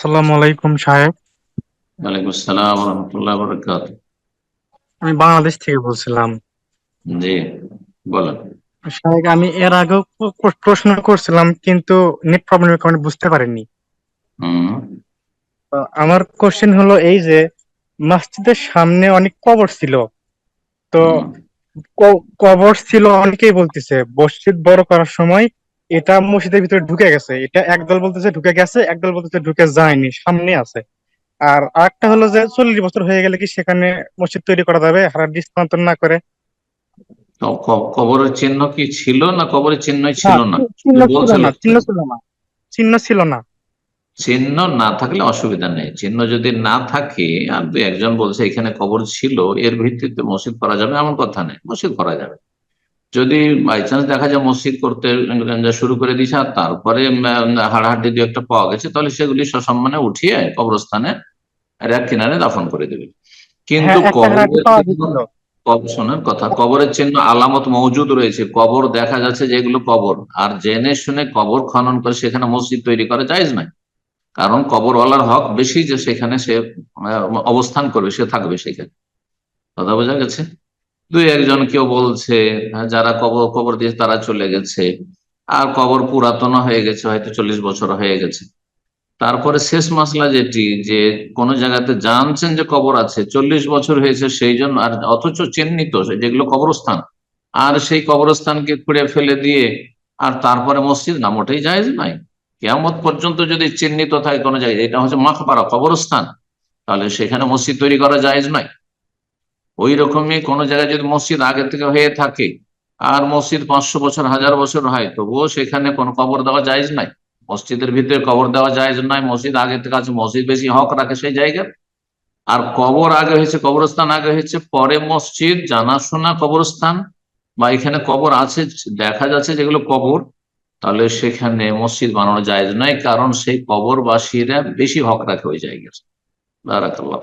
আসসালামু আলাইকুম সাহেব। ওয়ালাইকুম আসসালাম রহমতুল্লাহ বরকাত আমি বাংলাদেশ থেকে বলছিলাম। জি বলেন। সাহেব আমি এর প- প্রশ্ন করছিলাম কিন্তু নেট প্রবলেমের কারণে বুঝতে পারিনি। আমার কোশ্চেন হলো এই যে মসজিদের সামনে অনেক কবর ছিল। তো কবর ছিল অনেকেই বলতেছে মসজিদ বড় করার সময় এটা মসজিদের ভিতরে ঢুকে গেছে। এটা একদল বলতেছে ঢুকে গেছে একদল বলতেছে ঢুকে যায়নি সামনে আছে। আর আরেকটা হলো যে চল্লিশ বছর হয়ে গেলে কি সেখানে মসজিদ তৈরি করা যাবে? হারার স্থানান্তর না করে? কবরের চিহ্ন কি ছিল না কবরের চিহ্ন ছিল না চিহ্ন ছিল না। চিহ্ন ছিল না। চিহ্ন না থাকলে অসুবিধা নেই। চিহ্ন যদি না থাকে আর দু একজন বলছে এখানে কবর ছিল এর ভিত্তিতে মসজিদ করা যাবে এমন কথা নেই। মসজিদ করা যাবে। যদি বাই চান্স দেখা যায় মসজিদ করতে শুরু করে দিয়েছে আর তারপরে উম, হাড়াহাড্ডি দু একটা পাওয়া গেছে তাহলে সেগুলি সসম্মানে উঠিয়ে কবরস্থানে এক কিনারে দাফন করে দেবে। কিন্তু হ্যাঁ শোনার কথা কবরের চিহ্ন আলামত মজুদ রয়েছে কবর দেখা যাচ্ছে যেগুলো কবর আর জেনে শুনে কবর খনন করে সেখানে মসজিদ তৈরি করা জায়েজ নাই কারণ কবরওয়ালার হক বেশি যে সেখানে সে অবস্থান করবে সে থাকবে সেখানে। কথা বোঝা গেছে? দুই একজন কেউ বলছে হ্যাঁ, যারা কবর কবর দিয়ে তারা চলে গেছে। আর কবর পুরাতন হয়ে গেছে হয়তো চল্লিশ বছর হয়ে গেছে। তারপরে শেষ মাসলা যেটি যে কোন জায়গাতে জানছেন যে কবর আছে চল্লিশ বছর হয়েছে সেই জন্য আর অথচ চিহ্নিত যেগুলো কবরস্থান। আর সেই কবরস্থানকে খুঁড়ে ফেলে দিয়ে আর তারপরে মসজিদ না মোটেই জায়েজ নাই। কেয়ামত পর্যন্ত যদি চিহ্নিত থাকে কোনো জায়গায় এটা হচ্ছে মাখপাড়া কবরস্থান তাহলে সেখানে মসজিদ তৈরি করা জায়েজ নাই। ওই রকমই কোনো জায়গায় যদি মসজিদ আগে থেকে হয়ে থাকে, আর মসজিদ পাঁচশো বছর, হাজার বছর হয়, তবুও সেখানে কোনো কবর দেওয়া জায়েজ নাই। মসজিদের ভিতরে কবর দেওয়া জায়েজ নয়, মসজিদ আগে থেকে আছে, মসজিদ বেশি হক রাখে সেই জায়গার। আর কবর আগে হয়েছে, কবরস্থান আগে হয়েছে, পরে মসজিদ, জানাশোনা, কবরস্থান, বা এখানে কবর আছে, দেখা যাচ্ছে যেগুলো কবর, তাহলে সেখানে মসজিদ বানানো জায়েজ নয়, কারণ সেই কবরবাসীরা বেশি হক রাখে ওই জায়গার। বারাকাল্লাহ